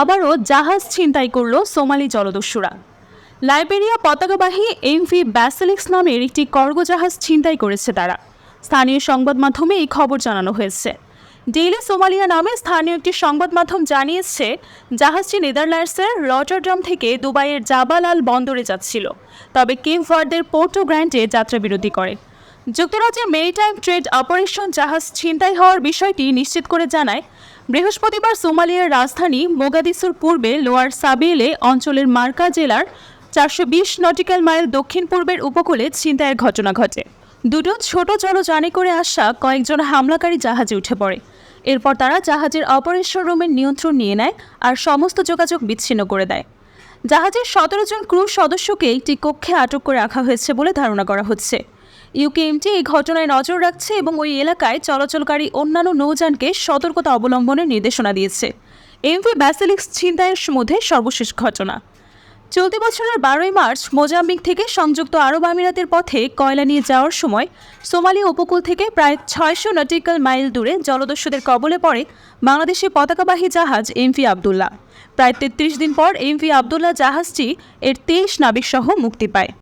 আবারও জাহাজ ছিনতাই করল সোমালি জলদস্যুরা। লাইবেরিয়া পতাকাবাহী এমভি ব্যাসেলিক্স নামের একটি কর্গ জাহাজ ছিনতাই করেছে তারা। স্থানীয় সংবাদ মাধ্যমে এই খবর জানানো হয়েছে। ডেইলি সোমালিয়া নামে স্থানীয় একটি সংবাদ মাধ্যম জানিয়েছে, জাহাজটি নেদারল্যান্ডসের রটারডাম থেকে দুবাইয়ের জাবালাল বন্দরে যাচ্ছিল। তবে কেপ ভার্দের পোর্টো গ্র্যান্ডে যাত্রা বিরতি করে। যুক্তরাজ্যের মেরিটাইম ট্রেড অপারেশন জাহাজ ছিনতাই হওয়ার বিষয়টি নিশ্চিত করে জানায়, বৃহস্পতিবার সোমালিয়ার রাজধানী মোগাদিসুর পূর্বে লোয়ার সাবিলে অঞ্চলের মার্কা জেলার চারশো বিশ নটিক্যাল মাইল দক্ষিণ পূর্বের উপকূলে ছিনতাইয়ের ঘটনা ঘটে। দুটো ছোট জলযানে করে আসা কয়েকজন হামলাকারী জাহাজে উঠে পড়ে। এরপর তারা জাহাজের অপারেশন রুমের নিয়ন্ত্রণ নিয়ে নেয় আর সমস্ত যোগাযোগ বিচ্ছিন্ন করে দেয়। জাহাজের সতেরো জন ক্রু সদস্যকে একটি কক্ষে আটক করে রাখা হয়েছে বলে ধারণা করা হচ্ছে। ইউকেএমটি এই ঘটনায় নজর রাখছে এবং ওই এলাকায় চলাচলকারী অন্যান্য নৌযানকে সতর্কতা অবলম্বনের নির্দেশনা দিয়েছে। এমভি ব্যাসেলিক্স ছিনতাইয়ের মধ্যে সর্বশেষ ঘটনা। চলতি বছরের বারোই মার্চ মোজাম্বিক থেকে সংযুক্ত আরব আমিরাতের পথে কয়লা নিয়ে যাওয়ার সময় সোমালিয়া উপকূল থেকে প্রায় ছয়শো নটিক্যাল মাইল দূরে জলদস্যুদের কবলে পড়ে বাংলাদেশের পতাকাবাহী জাহাজ এমভি আবদুল্লাহ। প্রায় তেত্রিশ দিন পর এমভি আবদুল্লাহ জাহাজটি এর তেইশ নাবিকসহ মুক্তি পায়।